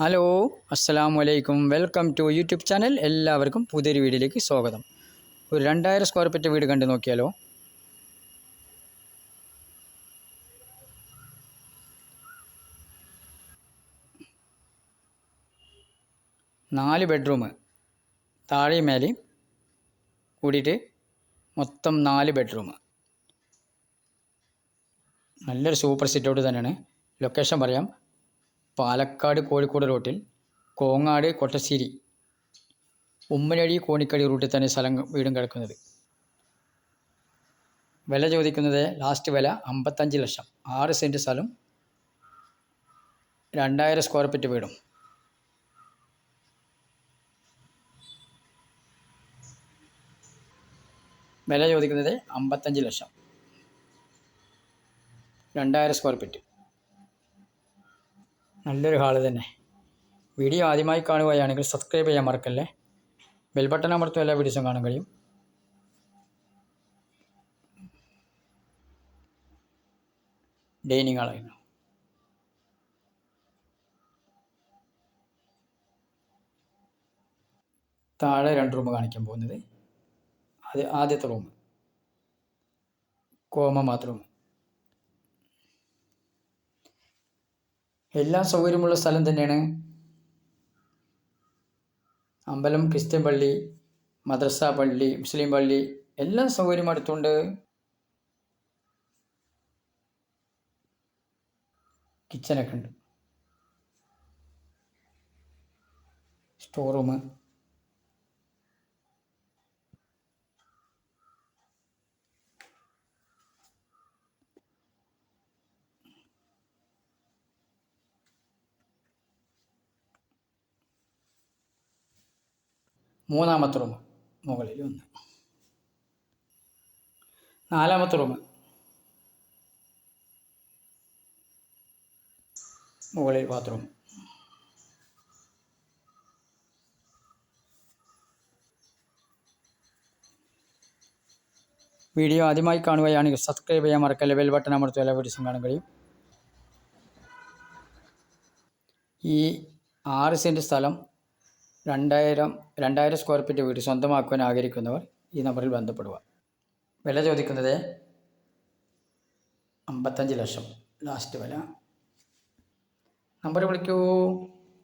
Hello അസ്സാം വലൈക്കും welcome to YouTube channel. എല്ലാവർക്കും പുതിയൊരു വീഡിയോയിലേക്ക് സ്വാഗതം. ഒരു രണ്ടായിരം സ്ക്വയർ ഫീറ്റ് വീട് കണ്ടു നോക്കിയാലോ? നാല് ബെഡ്റൂം താഴെയും മേലെയും കൂടിയിട്ട് മൊത്തം നാല് ബെഡ്റൂം നല്ലൊരു സൂപ്പർ സിറ്റ് ഔട്ട് തന്നെയാണ്. ലൊക്കേഷൻ പറയാം. പാലക്കാട് കോഴിക്കോട് റൂട്ടിൽ കോങ്ങാട് കൊട്ടശ്ശേരി ഉമ്മനടി കോണിക്കടി റൂട്ടിൽ തന്നെ സ്ഥലം വീടും കിടക്കുന്നത്. വില ചോദിക്കുന്നത് ലാസ്റ്റ് വില അമ്പത്തഞ്ച് ലക്ഷം. ആറ് സെന്റ് സ്ഥലം രണ്ടായിരം സ്ക്വയർ ഫീറ്റ് വീടും. വില ചോദിക്കുന്നത് അമ്പത്തഞ്ച് ലക്ഷം. രണ്ടായിരം സ്ക്വയർ ഫീറ്റ് നല്ലൊരു ഹാൾ തന്നെ. വീഡിയോ ആദ്യമായി കാണുകയാണെങ്കിൽ സബ്സ്ക്രൈബ് ചെയ്യാൻ മറക്കല്ലേ? ബെൽ ബട്ടൺ അമർത്തും എല്ലാ വീഡിയോസും കാണാൻ കഴിയും. ഡൈനിങ് ഹാളായിരുന്നു താഴെ രണ്ട് റൂം കാണിക്കാൻ പോകുന്നത്. അത് ആദ്യത്തെ റൂം കോമ ബാത്റൂം എല്ലാ സൗകര്യമുള്ള സ്ഥലം തന്നെയാണ്. അമ്പലം ക്രിസ്ത്യൻ പള്ളി മദ്രസ പള്ളി മുസ്ലിം പള്ളി എല്ലാ സൗകര്യം അടുത്തുണ്ട്. കിച്ചനൊക്കെ ഉണ്ട്. സ്റ്റോർ റൂം മൂന്നാമത്തെ റൂം മുകളിൽ ഒന്ന്. നാലാമത്തെ റൂം മുകളിൽ ബാത്റൂം. വീഡിയോ ആദ്യമായി കാണുകയാണെങ്കിൽ സബ്സ്ക്രൈബ് ചെയ്യാൻ മറക്കല്ല ബെൽ ബട്ടൺ അമർത്തുക എല്ലാ വീഡിയോസും കാണാൻ കഴിയും. ഈ ആറ് സെന്റ് സ്ഥലം രണ്ടായിരം രണ്ടായിരം സ്ക്വയർ ഫീറ്റ് വീട് സ്വന്തമാക്കുവാൻ ആഗ്രഹിക്കുന്നവർ ഈ നമ്പറിൽ ബന്ധപ്പെടുക. വില ചോദിക്കുന്നത് അമ്പത്തഞ്ച് ലക്ഷം. ലാസ്റ്റ് വില. നമ്പർ വിളിക്കൂ.